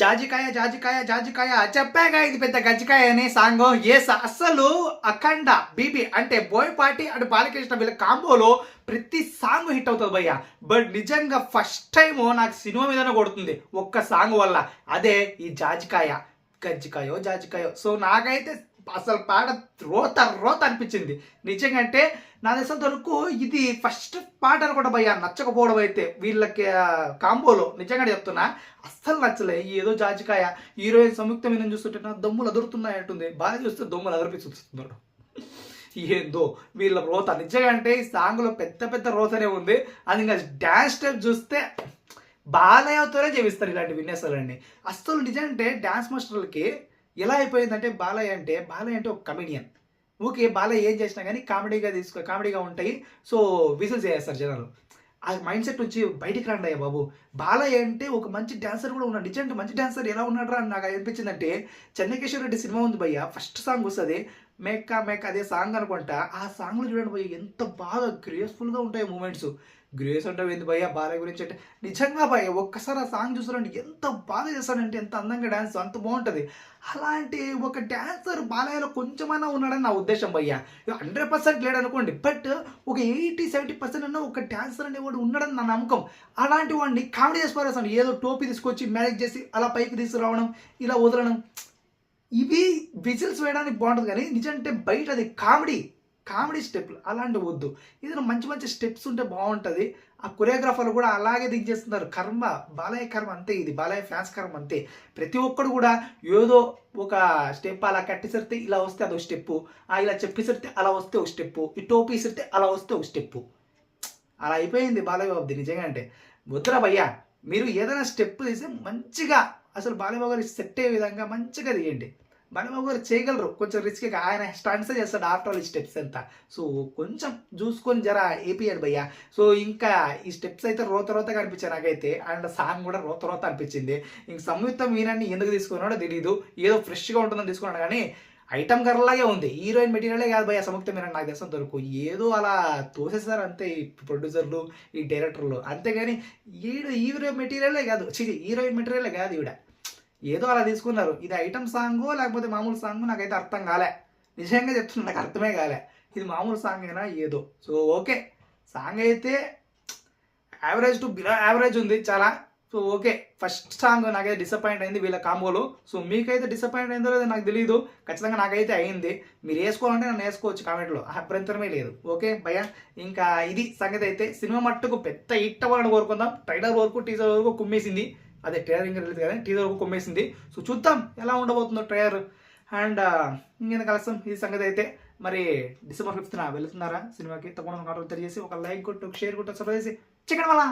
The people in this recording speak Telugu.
జాజికాయ జాజికాయ జాజికాయ చెప్పాగా ఇది పెద్ద గజ్జికాయ అనే సాంగ్. ఎస్ అస్సలు అఖండ బీబీ అంటే బోయపాటి అండ్ బాలకృష్ణ వీళ్ళ కాంబోలో ప్రతి సాంగ్ హిట్ అవుతుంది భయ్య. బట్ నిజంగా ఫస్ట్ టైం నాకు సినిమా మీదనే కొడుతుంది ఒక్క సాంగ్ వల్ల. అదే ఈ జాజికాయ గజ్జికాయో జాజికాయో. సో నాకైతే అసలు పాట రోత రోత అనిపించింది. నిజంగా అంటే నా దేశం వరకు ఇది ఫస్ట్ పాట అనుకుంటా భయ్యా నచ్చకపోవడం అయితే వీళ్ళకి కాంబోలో నిజంగా చెప్తున్నా అస్సలు నచ్చలే. ఏదో జాజికాయ హీరోయిన్ సంయుక్త మీద చూస్తుంటే నా దమ్ములు అదురుతున్నాయి అంటుంది. బాగా చూస్తే దమ్ములు అదరిపిస్తున్నాడు ఏందో వీళ్ళ రోత. నిజంగా అంటే ఈ సాంగ్లో పెద్ద పెద్ద రోతనే ఉంది. అది ఇంకా డ్యాన్స్ స్టెప్ చూస్తే బాలయ్యతోనే చేపిస్తారు ఇలాంటి విన్యాసాలన్నీ. అస్సలు నిజం అంటే డ్యాన్స్ మాస్టర్లకి ఎలా అయిపోయిందంటే బాలయ్య అంటే బాలయ్య అంటే ఒక కమెడియన్ ఊకే బాలయ్య ఏం చేసినా కానీ కామెడీగా తీసుకో కామెడీగా ఉంటాయి. సో విజిల్స్ చేస్తారు జనాలు. ఆ మైండ్ సెట్ నుంచి బయటికి రండి అయ్యా బాబు. బాలయ్య అంటే ఒక మంచి డాన్సర్ కూడా ఉన్నాడు. నిజంగా మంచి డాన్సర్ ఎలా ఉన్నాడు అని నాకు అనిపించిందంటే చెన్నకేశ్వర రెడ్డి సినిమా ఉంది భయ్య. ఫస్ట్ సాంగ్ వస్తుంది. మేక్క మేక్క అదే సాంగ్ అనుకుంటా. ఆ సాంగ్లో చూడండి భయ్య ఎంత బాగా గ్రేస్ఫుల్గా ఉంటాయి మూమెంట్స్ గ్రేస్ అంటే ఏంది భయ్య బాలయ్య గురించి అంటే నిజంగా భయ్య ఒక్కసారి ఆ సాంగ్ చూసారండి ఎంత బాగా చేస్తాడంటే ఎంత అందంగా డ్యాన్స్ అంత బాగుంటుంది. అలాంటి ఒక డ్యాన్సర్ బాలయ్యలో కొంచెమైనా ఉన్నాడని నా ఉద్దేశం భయ్య. హండ్రెడ్ పర్సెంట్ లేడనుకోండి బట్ ఒక ఎయిటీ సెవెంటీ పర్సెంట్ అన్న ఒక డ్యాన్సర్ అనేవాడు ఉన్నాడని నా నమ్మకం. అలాంటి వాడిని కామెడీ చేసి పారేస్తాను ఏదో టోపీ తీసుకొచ్చి మ్యారేజ్ చేసి అలా పైకి తీసుకురావడం ఇలా వదలడం ఇవి విజిల్స్ వేయడానికి బాగుంటుంది కానీ నిజంటే బయట అది కామెడీ కామెడీ స్టెప్లు అలాంటి వద్దు. ఏదైనా మంచి మంచి స్టెప్స్ ఉంటే బాగుంటుంది. ఆ కొరియోగ్రాఫర్లు కూడా అలాగే దించేస్తున్నారు కర్మ బాలయ్య కర్మ అంతే ఇది. బాలయ్య ఫ్యాన్స్ కర్మ అంతే. ప్రతి ఒక్కడు కూడా ఏదో ఒక స్టెప్ అలా కట్టేసరితే ఇలా వస్తే అదొక స్టెప్పు ఇలా చెప్పేసరితే అలా వస్తే ఒక స్టెప్పు ఈ టోపీ సరితే అలా వస్తే ఒక స్టెప్పు అలా అయిపోయింది బాలయ్య బాబుది నిజంగా అంటే. వద్దురా భయ్యా మీరు ఏదైనా స్టెప్ తీసి మంచిగా అసలు బాలయ్య గారు సెట్ అయ్యే విధంగా మంచిగా తీయండి. బాలయ్య గారు చేయగలరు. కొంచెం రిస్క్ ఆయన స్టంట్స్ చేస్తాడు ఆఫ్టర్ ఆల్ ఈ స్టెప్స్ అంతా. సో కొంచెం చూసుకొని జర ఏపీఎడ్ భయ్యా. సో ఇంకా ఈ స్టెప్స్ అయితే రోత రోతగా అనిపించాయి నాకైతే. అండ్ సాంగ్ కూడా రోత రోత అనిపించింది. ఇంక సంయుక్త మీనాన్ని ఎందుకు తీసుకున్నాడో తెలియదు ఏదో ఫ్రెష్గా ఉంటుందని తీసుకున్నాడు కానీ ఐటమ్ గర్లాగే ఉంది. హీరోయిన్ మెటీరియలే కాదు భయ సంయుక్త మీరు నాకు తెలిసిన దొరకు ఏదో అలా తోసేసారు అంతే ఈ ప్రొడ్యూసర్లు ఈ డైరెక్టర్లు అంతేగాని ఈడు హీరో మెటీరియలే కాదు. చీ హీరోయిన్ మెటీరియలే కాదు ఈవిడ ఏదో అలా తీసుకున్నారు. ఇది ఐటమ్ సాంగ్ లేకపోతే మామూలు సాంగ్ నాకైతే అర్థం కాలే. నిజంగా చెప్తున్నా నాకు అర్థమే కాలే. ఇది మామూలు సాంగ్ అయినా ఏదో. So okay. సాంగ్ అయితే యావరేజ్ టు బిలో యావరేజ్ ఉంది చాలా. So okay. ఫస్ట్ సాంగ్ నాకైతే డిసప్పాయింట్ అయింది వీళ్ళ కాంబోలో. సో మీకైతే డిసప్పాయింట్ అయిందో లేదో నాకు తెలియదు ఖచ్చితంగా నాకైతే అయింది. మీరు వేసుకోవాలంటే నన్ను వేసుకోవచ్చు కామెంట్లో. అభ్యంతరమే లేదు. ఓకే భయ ఇంకా ఇది సంగతి అయితే సినిమా మట్టుకు పెద్ద హిట్ అవ్వాలని కోరుకుందాం. ట్రైలర్ వరకు టీజర్ వరకు కుమ్మేసింది. అదే ట్రైలర్ ఇంకా రిలీజ్ కానీ టీజర్ వరకు కొమ్మేసింది. సో చూద్దాం ఎలా ఉండబోతుందో ట్రైలర్ అండ్ ఇంకేందుకు కలుస్తాం? ఈ సంగతి అయితే మరి డిసెంబర్ ఫిఫ్త్న వెళ్తున్నారా సినిమాకి? తప్పకుండా తెలియజేసి ఒక లైక్ కొట్టు ఒక షేర్ కొట్టు సబ్స్క్రైబ్ చేసి చికెన్ వల్ల